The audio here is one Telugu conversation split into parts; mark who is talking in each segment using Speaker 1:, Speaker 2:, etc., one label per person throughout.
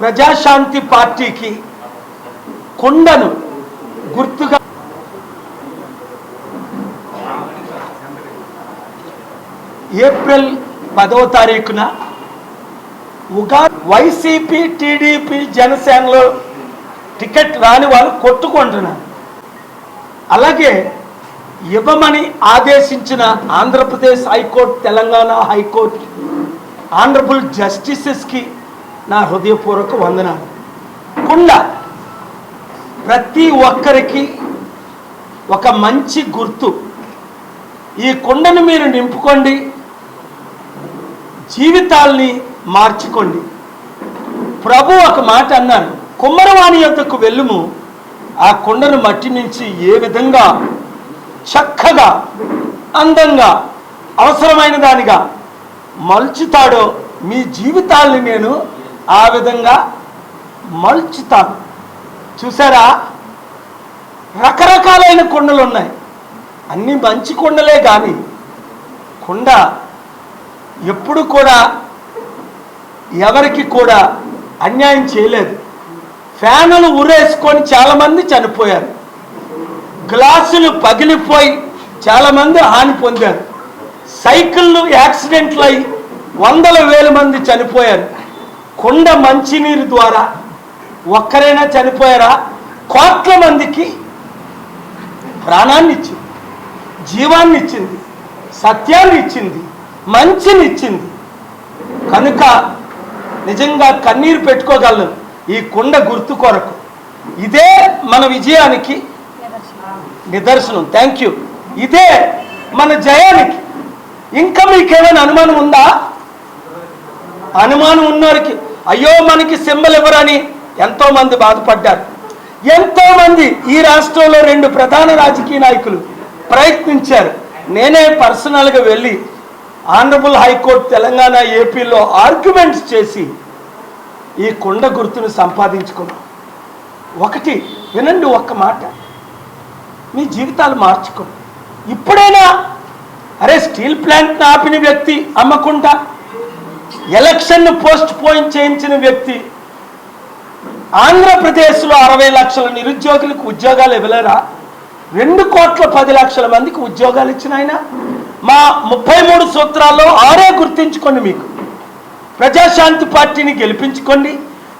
Speaker 1: ప్రజాశాంతి పార్టీకి కొండను గుర్తుగా ఏప్రిల్ పదవ తారీఖున ఉగా వైసీపీ టీడీపీ జనసేనలో టికెట్ రాని వాళ్ళు కొట్టుకుంటున్నారు అలాగే ఇవ్వమని ఆదేశించిన Andhra Pradesh high court Telangana high court honourable జస్టిసెస్కి నా హృదయపూర్వక వందనాలు. కుండ ప్రతి ఒక్కరికి ఒక మంచి గుర్తు. ఈ కుండను మీరు నింపుకోండి. జీవితాల్ని మార్చుకోండి. ప్రభు ఒక మాట అన్నారు కుమ్మరవాణి యొక్కకు వెళ్ళుము. ఆ కుండను మట్టి నుంచి ఏ విధంగా చక్కగా అందంగా అవసరమైన దానిగా మలుచుతాడో మీ జీవితాల్ని నేను ఆ విధంగా మలుచుతాను చూసారా? రకరకాలైన కుండలు ఉన్నాయి. అన్నీ మంచి కుండలే కానీ కుండ ఎప్పుడు కూడా ఎవరికి కూడా అన్యాయం చేయలేదు. ఫ్యానులు ఉరేసుకొని చాలామంది చనిపోయారు. గ్లాసులు పగిలిపోయి చాలామంది హాని పొందారు. సైకిళ్ళు యాక్సిడెంట్లు అయి వందల వేల మంది చనిపోయారు. కుండ మంచినీరు ద్వారా ఒక్కరైనా చనిపోయారా? కోట్ల మందికి ప్రాణాన్ని ఇచ్చింది జీవాన్ని ఇచ్చింది సత్యాన్ని ఇచ్చింది మంచిని ఇచ్చింది కనుక నిజంగా కన్నీరు పెట్టుకోగలను ఈ కుండ గుర్తు కొరకు. ఇదే మన విజయానికి నిదర్శనం. థ్యాంక్ యూ ఇదే మన జయానికి. ఇంకా మీకేమైనా అనుమానం ఉందా? అనుమానం ఉన్నవారికి అయ్యో మనకి సింబల్ ఇవ్వరని ఎంతో మంది బాధపడ్డారు. ఎంతో మంది ఈ రాష్ట్రంలో రెండు ప్రధాన రాజకీయ నాయకులు ప్రయత్నించారు. నేనే పర్సనల్గా వెళ్ళి ఆనరబుల్ హైకోర్టు తెలంగాణ ఏపీలో ఆర్గ్యుమెంట్స్ చేసి ఈ కొండ గుర్తును సంపాదించుకున్నాం. ఒకటి వినండి ఒక్క మాట. మీ జీవితాలు మార్చుకోండి. ఇప్పుడైనా అరే స్టీల్ ప్లాంట్ ఆపిన వ్యక్తి అమ్మకుండా ఎలక్షన్ను పోస్ట్ పోయిన్ చేయించిన వ్యక్తి ఆంధ్రప్రదేశ్లో అరవై లక్షల నిరుద్యోగులకు ఉద్యోగాలు ఇవ్వలేరా? రెండు కోట్ల పది లక్షల మందికి ఉద్యోగాలు ఇచ్చిన ఆయన? మా ముప్పై మూడు సూత్రాల్లో ఆరే గుర్తించుకోండి మీకు. ప్రజాశాంతి పార్టీని గెలిపించుకోండి.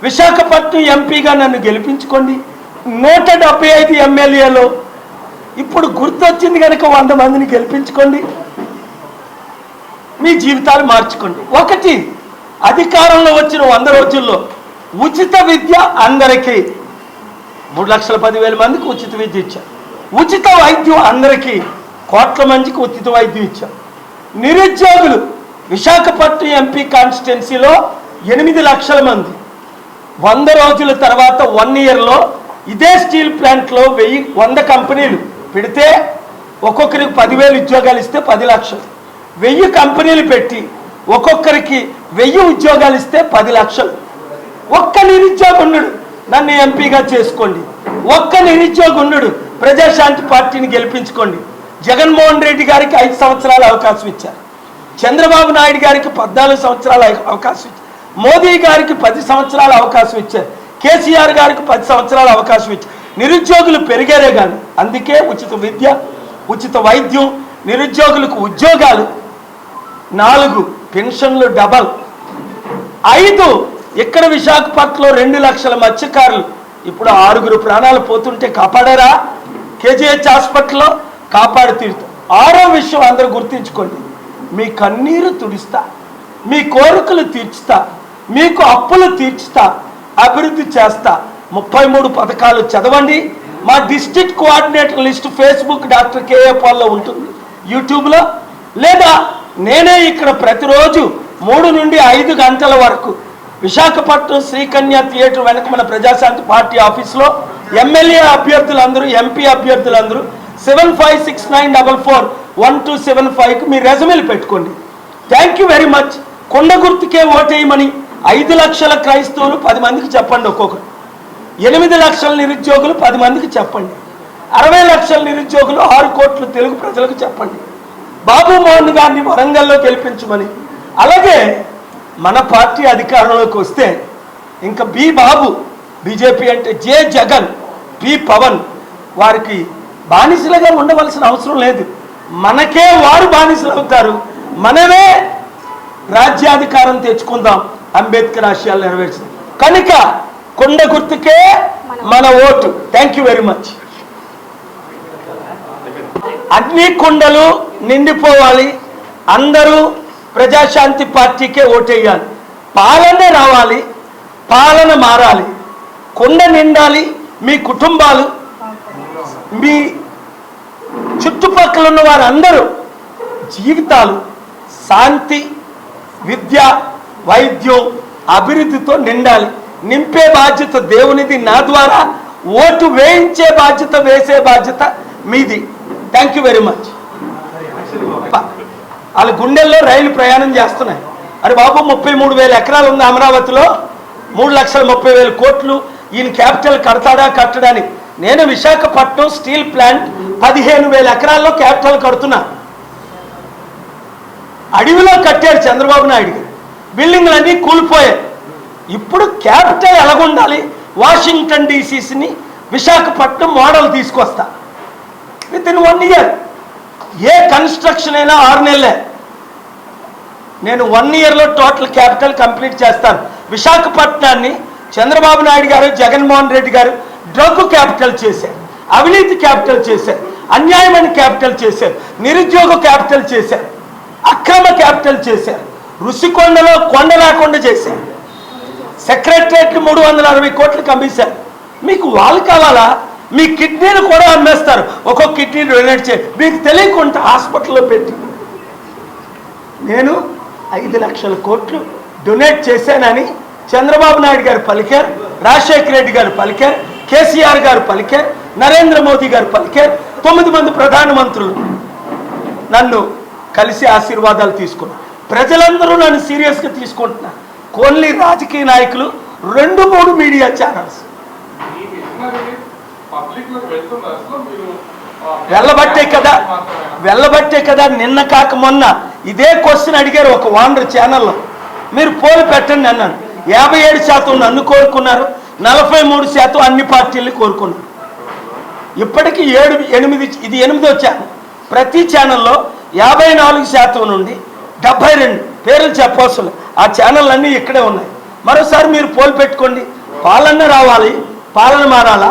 Speaker 1: విశాఖపట్నం ఎంపీగా నన్ను గెలిపించుకోండి. నూట డెబ్బై ఐదు ఎమ్మెల్యేలో. ఇప్పుడు గుర్తొచ్చింది కనుక వంద మందిని గెలిపించుకోండి. మీ జీవితాలు మార్చుకోండి. ఒకటి అధికారంలో వచ్చిన వంద రోజుల్లో ఉచిత విద్య అందరికీ. మూడు లక్షల పదివేల మందికి ఉచిత విద్య ఇచ్చాం ఉచిత వైద్యం అందరికీ కోట్ల మందికి ఉచిత వైద్యం ఇచ్చాం నిరుద్యోగులు విశాఖపట్నం ఎంపీ కాన్స్టిట్యున్సీలో ఎనిమిది లక్షల మంది. వంద రోజుల తర్వాత వన్ ఇయర్లో ఇదే స్టీల్ ప్లాంట్లో వెయ్యి వంద కంపెనీలు పెడితే ఒక్కొక్కరికి పదివేలు ఉద్యోగాలు ఇస్తే పది లక్షలు. వెయ్యి కంపెనీలు పెట్టి ఒక్కొక్కరికి వెయ్యి ఉద్యోగాలు ఇస్తే పది లక్షలు. ఒక్క నిరుద్యోగుండు నన్ను ఎంపీగా చేసుకోండి. ఒక్క నిరుద్యోగుండు ప్రజాశాంతి పార్టీని గెలిపించుకోండి. జగన్మోహన్ రెడ్డి గారికి ఐదు సంవత్సరాల అవకాశం ఇచ్చారు. చంద్రబాబు నాయుడు గారికి పద్నాలుగు సంవత్సరాల అవకాశం ఇచ్చారు. మోదీ గారికి పది సంవత్సరాల అవకాశం ఇచ్చారు. కేసీఆర్ గారికి పది సంవత్సరాల అవకాశం ఇచ్చారు. నిరుద్యోగులు పెరిగారే కానీ అందుకే ఉచిత విద్య ఉచిత వైద్యం నిరుద్యోగులకు ఉద్యోగాలు నాలుగు పెన్షన్లు డబల్. ఐదు ఇక్కడ విశాఖపట్నంలో రెండు లక్షల మత్స్యకారులు. ఇప్పుడు ఆరుగురు ప్రాణాలు పోతుంటే కాపాడారా? కేజీహెచ్ హాస్పిటల్లో కాపాడు తీరుతాం. ఆరో విషయం అందరూ గుర్తించుకోండి. మీ కన్నీరు తుడిస్తా. మీ కోరికలు తీర్చుతా. మీకు అప్పులు తీర్చుతా. అభివృద్ధి చేస్తా. ముప్పై మూడు పథకాలు చదవండి. మా district coordinator list Facebook doctor K పాల్లో ఉంటుంది. యూట్యూబ్లో లేదా నేనే ఇక్కడ ప్రతిరోజు మూడు నుండి ఐదు గంటల వరకు విశాఖపట్నం శ్రీకన్య థియేటర్ వెనక మన ప్రజాశాంతి పార్టీ ఆఫీస్లో ఎమ్మెల్యే అభ్యర్థులందరూ ఎంపీ అభ్యర్థులందరూ seven five six nine double four one two seven ఫైవ్కి మీ రెజమీలు పెట్టుకోండి. థ్యాంక్ యూ వెరీ మచ్ కొండ గుర్తుకే ఓటేయమని ఐదు లక్షల క్రైస్తవులు పది మందికి చెప్పండి ఒక్కొక్కరు. ఎనిమిది లక్షల నిరుద్యోగులు పది మందికి చెప్పండి. అరవై లక్షల నిరుద్యోగులు ఆరు కోట్ల తెలుగు ప్రజలకు చెప్పండి. బాబు మోహన్ గారిని వరంగల్లో గెలిపించమని. అలాగే మన పార్టీ అధికారంలోకి వస్తే ఇంకా బి బాబు బీజేపీ అంటే జే జగన్ పి పవన్ వారికి బానిసలుగా ఉండవలసిన అవసరం లేదు. మనకే వారు బానిసలు అవుతారు. మనమే రాజ్యాధికారం తెచ్చుకుందాం. అంబేద్కర్ ఆశయాలు నెరవేర్చింది కనుక కొండ గుర్తుకే మన vote. Thank you very much అగ్ని కొండలు నిండిపోవాలి. అందరూ ప్రజాశాంతి పార్టీకే ఓటేయాలి. పాలనే రావాలి పాలన మారాలి. కుండ నిండాలి మీ కుటుంబాలు. మీ చుట్టుపక్కల ఉన్న వారందరూ జీవితాలు శాంతి విద్య వైద్యం అభివృద్ధితో నిండాలి. నింపే బాధ్యత దేవునిది నా ద్వారా ఓటు వేయించే బాధ్యత వేసే బాధ్యత మీది. థ్యాంక్ యూ వెరీ మచ్ వాళ్ళ గుండెల్లో రైలు ప్రయాణం చేస్తున్నాయి. అరే బాబు ముప్పై మూడు వేల ఎకరాలు ఉంది అమరావతిలో. మూడు లక్షల ముప్పై వేల కోట్లు ఈయన క్యాపిటల్ కడతాడా కట్టడాని నేను విశాఖపట్నం స్టీల్ ప్లాంట్ పదిహేను వేల ఎకరాల్లో క్యాపిటల్ కడుతున్నా. అడవిలో కట్టారు చంద్రబాబు నాయుడు బిల్డింగ్లు బిల్డింగ్లన్నీ కూలిపోయాయి. ఇప్పుడు క్యాపిటల్ ఎలాగుండాలి? వాషింగ్టన్ డీసీసీని విశాఖపట్నం మోడల్ తీసుకొస్తా. With in one year A construction అయినా ఆరు నెలలే. నేను వన్ ఇయర్లో టోటల్ క్యాపిటల్ కంప్లీట్ చేస్తాను. విశాఖపట్నాన్ని చంద్రబాబు నాయుడు గారు జగన్మోహన్ రెడ్డి గారు డ్రగ్ క్యాపిటల్ చేశారు. అవినీతి క్యాపిటల్ చేశారు. అన్యాయమైన క్యాపిటల్ చేశారు. నిరుద్యోగ క్యాపిటల్ చేశారు. అక్రమ క్యాపిటల్ చేశారు. ఋషికొండలో కొండ లేకుండా చేశారు. సెక్రటరేట్లు మూడు వందల అరవై కోట్లకు అమ్మేశారు మీకు వాళ్ళు కావాలా? మీ కిడ్నీని కూడా అమ్మేస్తారు. ఒక్కొక్క కిడ్నీ డొనేట్ చేయ. మీకు తెలియకుండా హాస్పిటల్లో పెట్టి. నేను ఐదు లక్షల కోట్లు డొనేట్ చేశానని చంద్రబాబు నాయుడు గారు పలికారు రాజశేఖర రెడ్డి గారు పలికారు కేసీఆర్ గారు పలికారు నరేంద్ర మోదీ గారు పలికారు. తొమ్మిది మంది ప్రధానమంత్రులు నన్ను కలిసి ఆశీర్వాదాలు తీసుకున్నారు. ప్రజలందరూ నన్ను సీరియస్గా తీసుకుంటున్నారు. కోన్లీ రాజకీయ నాయకులు రెండు మూడు మీడియా ఛానల్స్. వెళ్ళబట్టే కదా. వెళ్ళబట్టే కదా. నిన్న కాక మొన్న ఇదే క్వశ్చన్ అడిగారు ఒక వాండర్ ఛానల్లో. మీరు పోలు పెట్టండి అన్నాను యాభై ఏడు శాతం నన్ను కోరుకున్నారు. నలభై మూడు శాతం అన్ని పార్టీలు కోరుకున్నారు. ఇప్పటికీ ఏడు ఎనిమిది ఇది ఎనిమిదో ఛానల్ ప్రతి ఛానల్లో యాభై నాలుగు శాతం నుండి డెబ్బై రెండు పేర్లు చెప్పవసరం. లేదు. ఆ ఛానల్ అన్నీ ఇక్కడే ఉన్నాయి. మరోసారి మీరు పోలు పెట్టుకోండి. పాలన రావాలి. పాలన మారాలా?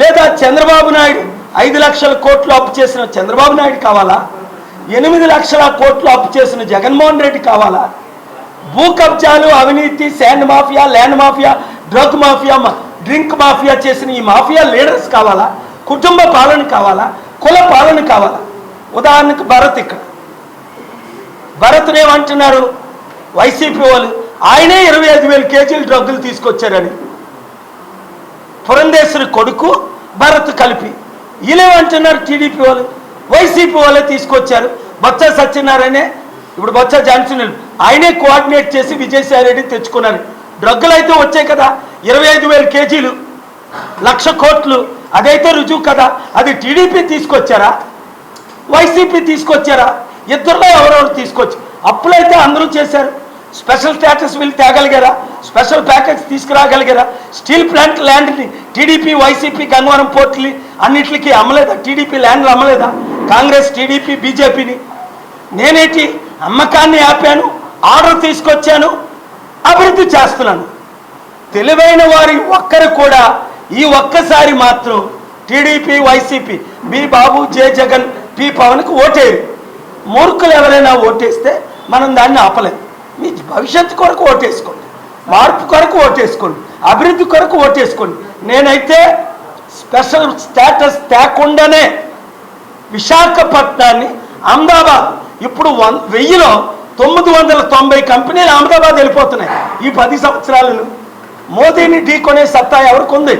Speaker 1: లేదా చంద్రబాబు నాయుడు ఐదు లక్షల కోట్లు అప్పు చేసిన చంద్రబాబు నాయుడు కావాలా? ఎనిమిది లక్షల కోట్లు అప్పు చేసిన జగన్మోహన్ రెడ్డి కావాలా? భూ కబ్జాలు అవినీతి sand mafia land mafia drug mafia drink mafia చేసిన ఈ మాఫియా లీడర్స్ కావాలా? కుటుంబ పాలన కావాలా? కుల పాలన కావాలా? ఉదాహరణకు భరత్ ఇక్కడ. భరత్ని ఏమంటున్నారు వైసీపీ వాళ్ళు ఆయనే ఇరవై ఐదు వేల కేజీలు డ్రగ్గులు తీసుకొచ్చారని. పురంధేశ్వరి కొడుకు భరత్ కలిపి వీళ్ళేమంటున్నారు టీడీపీ వాళ్ళు వైసీపీ వాళ్ళే తీసుకొచ్చారు. బొత్స సత్యనారాయణే ఇప్పుడు బొత్స జాన్సన్ ఆయనే కోఆర్డినేట్ చేసి విజయసాయి రెడ్డి తెచ్చుకున్నారు. డ్రగ్గులు అయితే వచ్చాయి కదా ఇరవై ఐదు వేల కేజీలు లక్ష కోట్లు అదైతే రుజువు కదా అది టీడీపీ తీసుకొచ్చారా? వైసీపీ తీసుకొచ్చారా? ఇద్దరులో ఎవరెవరు తీసుకొచ్చి అప్పులైతే అందరూ చేశారు. స్పెషల్ స్టేటస్ వీళ్ళు తేగలిగారా? స్పెషల్ ప్యాకేజ్ తీసుకురాగలిగారా? స్టీల్ ప్లాంట్ ల్యాండ్ని టీడీపీ వైసీపీ గంగవరం పోర్టులు అన్నిటికీ అమ్మలేదా? టీడీపీ ల్యాండ్లు అమ్మలేదా? కాంగ్రెస్ టీడీపీ బీజేపీని. నేనేటి అమ్మకాన్ని ఆపాను ఆర్డర్ తీసుకొచ్చాను అభివృద్ధి చేస్తున్నాను. తెలివైన వారి ఒక్కరు కూడా ఈ ఒక్కసారి మాత్రం TDP YCP B Babu J Jagan P పవన్కి ఓటేరు మూర్ఖులు ఎవరైనా ఓటేస్తే మనం దాన్ని ఆపలేం. మీ భవిష్యత్తు కొరకు ఓటేసుకోండి. మార్పు కొరకు ఓటేసుకోండి. అభివృద్ధి కొరకు ఓటేసుకోండి. నేనైతే స్పెషల్ స్టేటస్ తేకుండానే విశాఖపట్నాన్ని అహ్మదాబాద్ ఇప్పుడు వన్ వెయ్యిలో తొమ్మిది వందల తొంభై కంపెనీలు అహ్మదాబాద్ వెళ్ళిపోతున్నాయి. ఈ పది సంవత్సరాలను మోదీని ఢీకొనే సత్తా ఎవరికి ఉంది?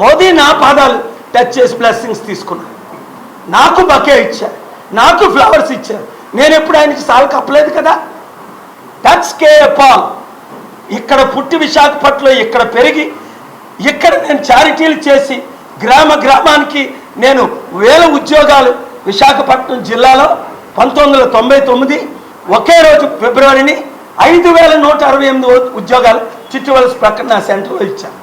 Speaker 1: మోదీ నా పాదాలు టచ్ చేసి బ్లెస్సింగ్స్ తీసుకున్నారు నాకు బకే ఇచ్చారు నాకు ఫ్లవర్స్ ఇచ్చారు నేను ఎప్పుడు ఆయనకి సాల్ కప్పలేదు కదా? దట్స్ కే పాల్ ఇక్కడ పుట్టి విశాఖపట్నంలో ఇక్కడ పెరిగి ఇక్కడ నేను చారిటీలు చేసి గ్రామ గ్రామానికి నేను వేల ఉద్యోగాలు విశాఖపట్నం జిల్లాలో పంతొమ్మిది వందల తొంభై తొమ్మిది ఒకే రోజు ఫిబ్రవరిని ఐదు వేల నూట అరవై ఎనిమిది ఉద్యోగాలు చిట్టువలస ప్రక్కన నా సెంటర్లో ఇచ్చాను